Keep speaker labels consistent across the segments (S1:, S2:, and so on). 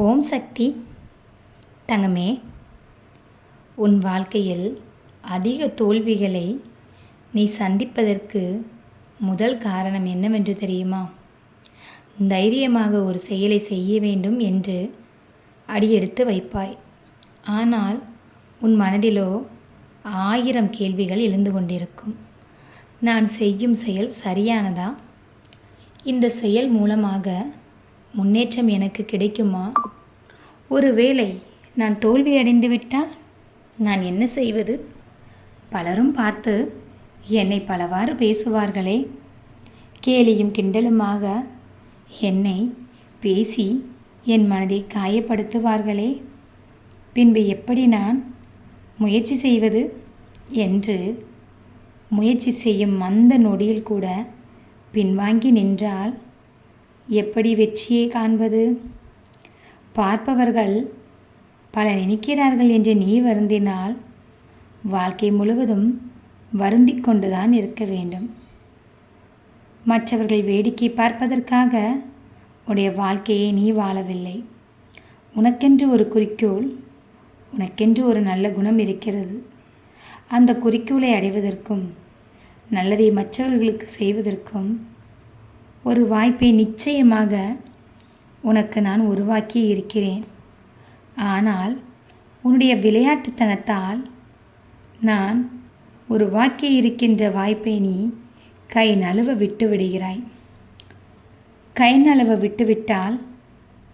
S1: ஓம் சக்தி. தங்கமே உன் வாழ்க்கையில் அதிக தோல்விகளை நீ சந்திப்பதற்கு முதல் காரணம் என்னவென்று தெரியுமா? தைரியமாக ஒரு செயலை செய்ய வேண்டும் என்று அடியெடுத்து வைப்பாய். ஆனால் உன் மனதிலோ ஆயிரம் கேள்விகள் எழுந்து கொண்டிருக்கும். நான் செய்யும் செயல் சரியானதா? இந்த செயல் மூலமாக முன்னேற்றம் எனக்கு கிடைக்குமா? ஒருவேளை நான் தோல்வி அடைந்து விட்டால் நான் என்ன செய்வது? பலரும் பார்த்து என்னை பலவாறு பேசுவார்களே. கேலியும் கிண்டலுமாக என்னை பேசி என் மனதை காயப்படுத்துவார்களே. பின்பு எப்படி நான் முயற்சி செய்வது என்று முயற்சி செய்யும் அந்த நொடியில் கூட பின்வாங்கி நின்றால் எப்படி வெற்றியை காண்பது? பார்ப்பவர்கள் பல நினைக்கிறார்கள் என்று நீ வருந்தினால் வாழ்க்கை முழுவதும் வருந்திக் கொண்டுதான் இருக்க வேண்டும். மற்றவர்கள் வேடிக்கை பார்ப்பதற்காக உடைய வாழ்க்கையை நீ வாழவில்லை. உனக்கென்று ஒரு குறிக்கோள் உனக்கென்று ஒரு நல்ல குணம் இருக்கிறது. அந்த குறிக்கோளை அடைவதற்கும் நல்லதை மற்றவர்களுக்கு செய்வதற்கும் ஒரு வாய்ப்பை நிச்சயமாக உனக்கு நான் உருவாக்கி இருக்கிறேன். ஆனால் உன்னுடைய விளையாட்டுத்தனத்தால் நான் உருவாக்கி இருக்கின்ற வாய்ப்பை நீ கை நழுவ விட்டு விடுகிறாய். கை நழுவ விட்டுவிட்டால்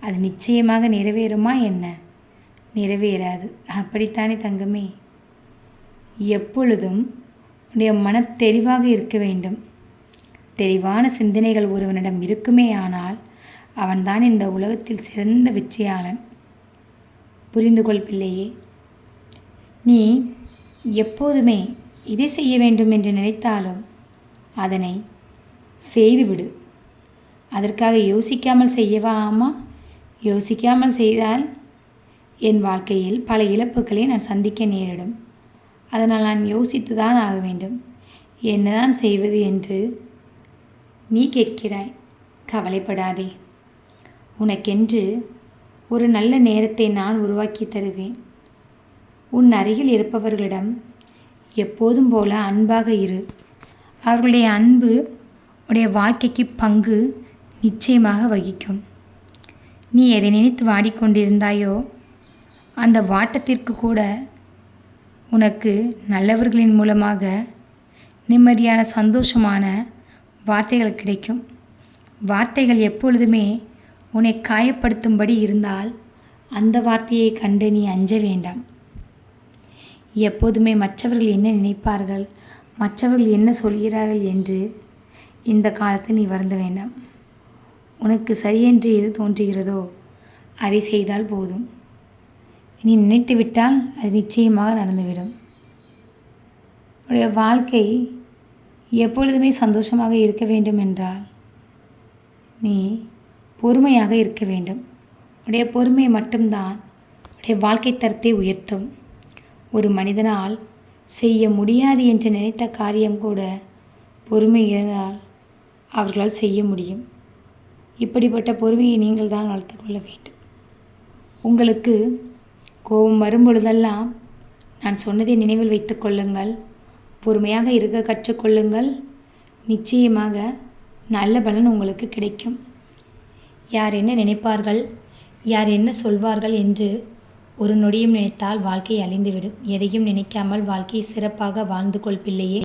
S1: அது நிச்சயமாக நிறைவேறுமா என்ன? நிறைவேறாது. அப்படித்தானே தங்கமே? எப்பொழுதும் உன்னுடைய மனம் தெளிவாக இருக்க வேண்டும். தெளிவான சிந்தனைகள் ஒருவனிடம் இருக்குமே ஆனால் அவன்தான் இந்த உலகத்தில் சிறந்த வெற்றியாளன். புரிந்து கொள் பிள்ளையே நீ எப்போதுமே இதை செய்ய வேண்டும் என்று நினைத்தாலும் அதனை செய்துவிடு. அதற்காக யோசிக்காமல் செய்யவா ஆமா யோசிக்காமல் செய்தால் என் வாழ்க்கையில் பல இழப்புகளை நான் சந்திக்க நேரிடும். அதனால் நான் யோசித்து தான் ஆக வேண்டும். என்னதான் செய்வது என்று நீ கேட்கிறாய். கவலைப்படாதே. உனக்கென்று ஒரு நல்ல நேரத்தை நான் உருவாக்கி தருவேன். உன் அருகில் இருப்பவர்களிடம் எப்போதும் போல அன்பாக இரு. அவர்களுடைய அன்பு உடைய வாழ்க்கைக்கு பங்கு நிச்சயமாக வகிக்கும். நீ எதை நினைத்து வாடிக்கொண்டிருந்தாயோ அந்த வாட்டத்திற்கு கூட உனக்கு நல்லவர்களின் மூலமாக நிம்மதியான சந்தோஷமான வார்த்தைகள் கிடைக்கும். வார்த்தைகள் எப்பொழுதுமே உன்னை காயப்படுத்தும்படி இருந்தால் அந்த வார்த்தையை கண்டு நீ அஞ்ச வேண்டாம். எப்போதுமே மற்றவர்கள் என்ன நினைப்பார்கள்? மற்றவர்கள் என்ன சொல்கிறார்கள் என்று இந்த காலத்தில் நீ வருந்த வேண்டாம். உனக்கு சரியென்று எது தோன்றுகிறதோ அதை செய்தால் போதும். நீ நினைத்து விட்டால் அது நிச்சயமாக நடந்துவிடும். உடைய வாழ்க்கை எப்பொழுதுமே சந்தோஷமாக இருக்க வேண்டும் என்றால் நீ பொறுமையாக இருக்க வேண்டும். உடைய பொறுமை மட்டும்தான் உடைய வாழ்க்கை தரத்தை உயர்த்தும். ஒரு மனிதனால் செய்ய முடியாது என்று நினைத்த காரியம் கூட பொறுமை இருந்தால் அவர்களால் செய்ய முடியும். இப்படிப்பட்ட பொறுமையை நீங்கள் தான் வளர்த்து கொள்ள வேண்டும். உங்களுக்கு கோபம் வரும் பொழுதெல்லாம் நான் சொன்னதை நினைவில் வைத்து கொள்ளுங்கள். பொறுமையாக இருக்க கற்றுக்கொள்ளுங்கள். நிச்சயமாக நல்ல பலன் உங்களுக்கு கிடைக்கும். யார் என்ன நினைப்பார்கள்? யார் என்ன சொல்வார்கள் என்று ஒரு நொடியும் நினைத்தால் வாழ்க்கை அழிந்துவிடும். எதையும் நினைக்காமல் வாழ்க்கையை சிறப்பாக வாழ்ந்து கொள் பிள்ளையே.